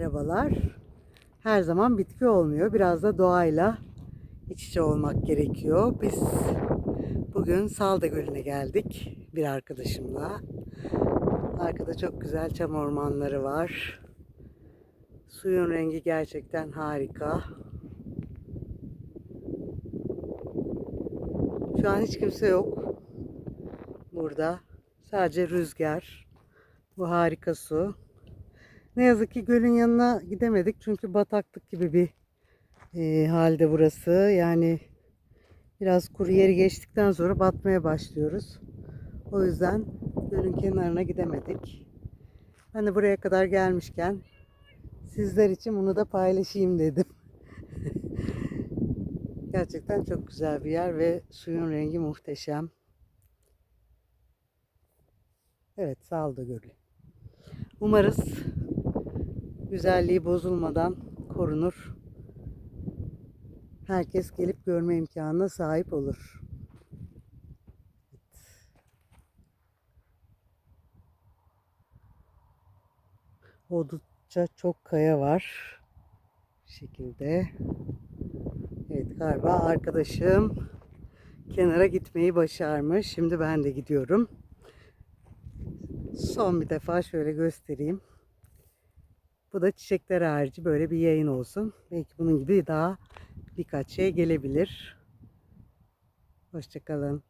Merhabalar. Her zaman bitki olmuyor. Biraz da doğayla iç içe olmak gerekiyor. Biz bugün Salda Gölü'ne geldik bir arkadaşımla. Arkada çok güzel çam ormanları var. Suyun rengi gerçekten harika. Şu an hiç kimse yok. Burada sadece rüzgar. Bu harika su. Ne yazık ki gölün yanına gidemedik çünkü bataklık gibi bir e, halde burası. Yani biraz kuru yeri geçtikten sonra batmaya başlıyoruz. O yüzden gölün kenarına gidemedik. Ben de buraya kadar gelmişken sizler için bunu da paylaşayım dedim. Gerçekten çok güzel bir yer ve suyun rengi muhteşem. Evet, Salda Gölü. Umarız güzelliği bozulmadan korunur. Herkes gelip görme imkanına sahip olur. Oldukça çok kaya var. Bu şekilde. Evet galiba arkadaşım kenara gitmeyi başarmış. Şimdi ben de gidiyorum. Son bir defa şöyle göstereyim. Bu da çiçekler harici böyle bir yayın olsun. Belki bunun gibi daha birkaç şey gelebilir. Hoşçakalın.